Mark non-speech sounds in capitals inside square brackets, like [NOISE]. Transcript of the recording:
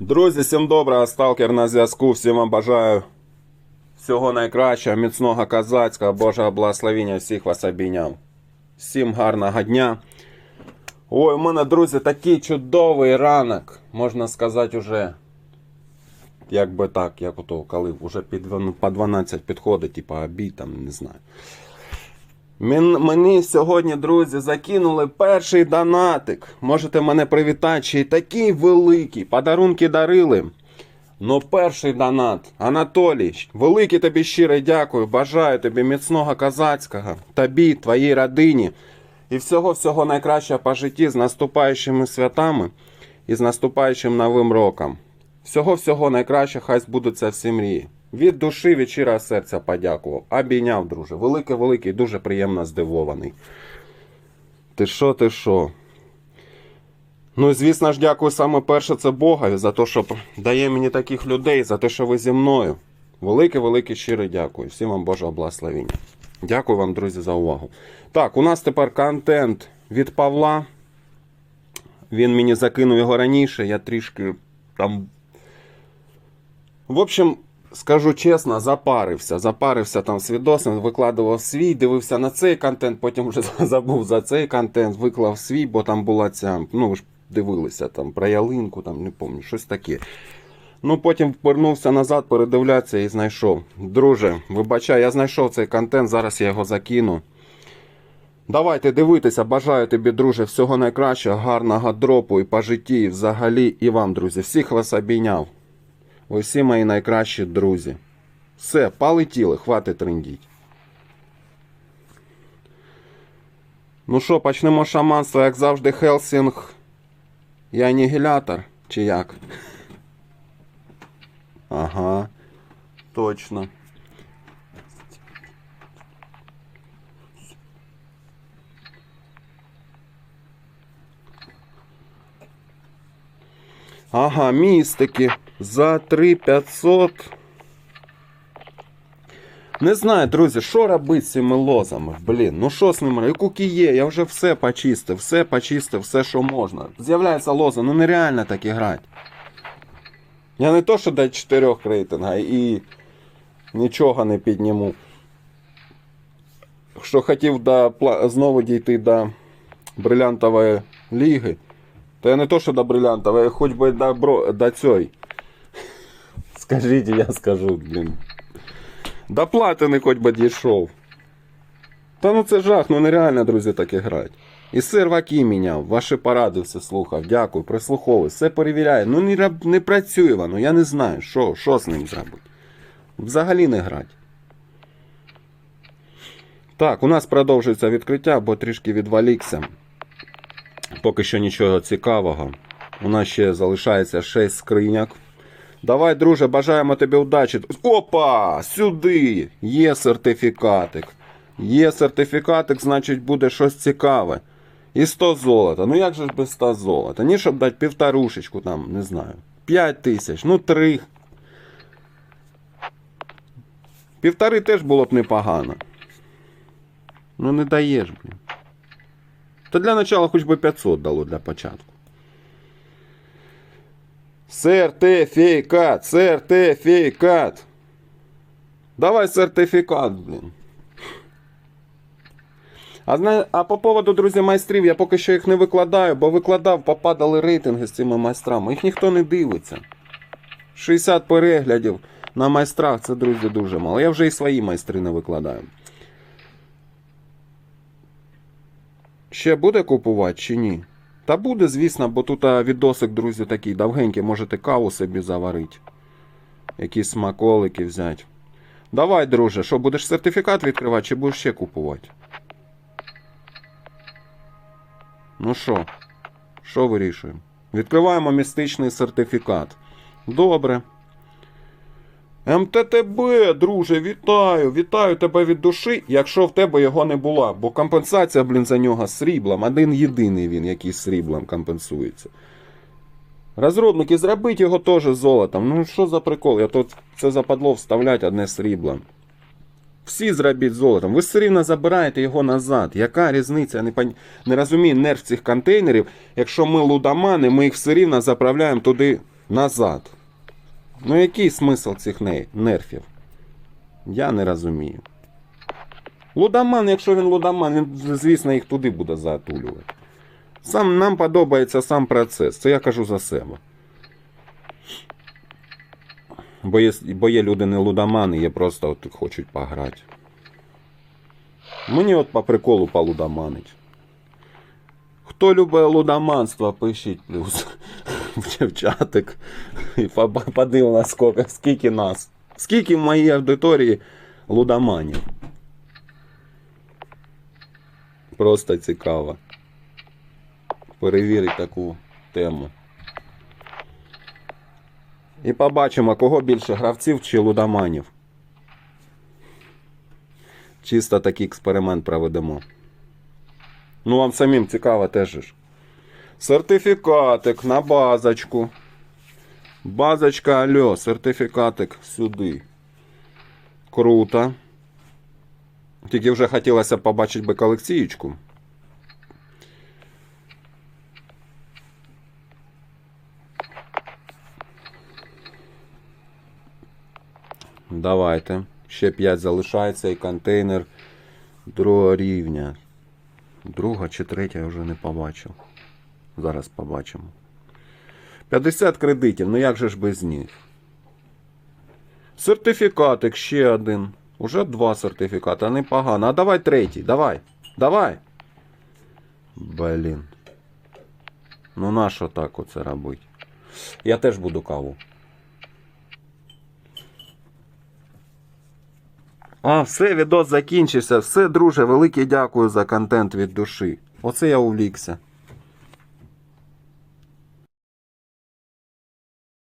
Друзі, всім доброго, сталкер на зв'язку. Всім вам бажаю всього найкращого, міцного козацького, Божого благословення всіх вас обійняв. Всім гарного дня. Ой, у мене, друзі, такий чудовий ранок. Можна сказати, уже. Як би так, як ото, коли вже під, по 12 підходить, типу обід, там, не знаю. Мен- Мені сьогодні, друзі, закинули перший донатик. Можете мене привітати, ще й такий великий. Подарунки дарили. Ну, перший донат. Анатолій, велике тобі щире дякую. Бажаю тобі міцного козацького, тобі, твоїй родині. І всього-всього найкращого по житті з наступаючими святами і з наступаючим новим роком. Всього-всього найкраще, хай збудуться всі мрії. Від душі, від щирого серця подякував. Обійняв, друже. Великий-великий, дуже приємно здивований. Ти що, ти що? Ну, звісно ж, дякую саме перше це Богові за те, що дає мені таких людей, за те, що ви зі мною. Велике-велике щире дякую. Всім вам Божого благословення. Дякую вам, друзі, за увагу. Так, у нас тепер контент від Павла. Він мені закинув його раніше, я трішки там. В общем, скажу чесно, запарився. Запарився там з відосом, викладував свій, дивився на цей контент, потім вже [LAUGHS] забув за цей контент, виклав свій, бо там була ця. Ну, ви ж дивилися там про ялинку, там не пам'ятаю, щось таке. Ну, потім повернувся назад, передивлятися і знайшов. Друже, вибачай, я знайшов цей контент, зараз я його закину. Давайте дивитися, бажаю тобі, друже, всього найкращого, гарного дропу і по житті, і взагалі, і вам, друзі. Всіх вас обійняв. Всі мої найкращі друзі. Все, полетіли, хватить трендіть. Ну що, почнемо з шаманства, як завжди, Хелсінг. і анігілятор, чи як? Ага, точно. Ага, містики за 3500. Не знаю, друзі, що робити з цими лозами? Блін, ну що з ними? І куки є, я вже все почистив, все почистив, все, що можна. З'являється лоза, ну нереально так грати. Я не то, що до 4 рейтинга і нічого не підніму. Що хотів до, знову дійти до брилянтової ліги. То я не то, що до брилянтової, хоч би до, до цій. Скажіть, я скажу, блін. До платини хоч би дійшов. Та ну це жах, ну нереально, друзі, так грати. І серваки міняв, ваші поради все слухав. Дякую, прислуховую, все перевіряю. Ну не, не працює воно, я не знаю, що, що з ним зробити. Взагалі не грати. Так, у нас продовжується відкриття, бо трішки відволікся. Поки що нічого цікавого. У нас ще залишається 6 скриняк. Давай, друже, бажаємо тобі удачі. Опа! Сюди! Є сертифікатик. Є сертифікатик, значить буде щось цікаве. І 100 золота. Ну як же ж без 100 золота? Ні, щоб дати півторушечку там, не знаю. 5 тисяч, ну 3. Півтори теж було б непогано. Ну не даєш, блін. Та для начала хоч би 500 дало для початку. Сертифікат, сертифікат. Давай сертифікат, блін. А, зна... а по поводу, друзі, майстрів, я поки що їх не викладаю, бо викладав, попадали рейтинги з цими майстрами. Їх ніхто не дивиться. 60 переглядів на майстрах це, друзі, дуже мало. Я вже і свої майстри не викладаю. Ще буде купувати чи ні? Та буде, звісно, бо тут відосик, друзі, такий довгенький, можете каву собі заварити. Якісь смаколики взяти. Давай, друже, що, будеш сертифікат відкривати чи будеш ще купувати? Ну що? Що вирішуємо? Відкриваємо містичний сертифікат. Добре. МТТБ, друже, вітаю! Вітаю тебе від душі, якщо в тебе його не була. Бо компенсація, блін, за нього сріблом. Один єдиний він, який сріблом компенсується. Розробники, зробіть його теж золотом. Ну що за прикол? Я тут це западло вставлять одне срібло. Всі зробіть золотом. Ви все рівно забираєте його назад. Яка різниця? Я не, пон... не розумію нерв цих контейнерів. Якщо ми лудомани, ми їх все рівно заправляємо туди назад. Ну який смисл цих нерфів? Я не розумію. Лудоман, якщо він лудоман, він, звісно, їх туди буде затулювати. Сам нам подобається сам процес. Це я кажу за себе. Бо є, бо є люди не лудомани, є просто от хочуть пограти. Мені от по приколу полудоманить. Хто любить лудоманство, пишіть плюс в чатик. І подивимо, скільки, скільки нас. Скільки в моїй аудиторії лудоманів. Просто цікаво. Перевірити таку тему. І побачимо, кого більше гравців чи лудоманів. Чисто такий експеримент проведемо. Ну, вам самим цікаво теж. Сертифікатик на базочку. Базочка, алло, сертифікатик сюди. Круто. Тільки вже хотілося побачити би колекцієчку. Давайте. Ще 5 залишається і контейнер другого рівня. Друга чи третя я вже не побачив. Зараз побачимо. 50 кредитів, ну як же ж без них? Сертифікатик ще один. Уже два сертифікати, непогано. А давай третій, давай. Давай. Блін. Ну нащо так оце робити? Я теж буду каву. А, все, відос закінчився. Все, друже, велике дякую за контент від душі. Оце я увлікся.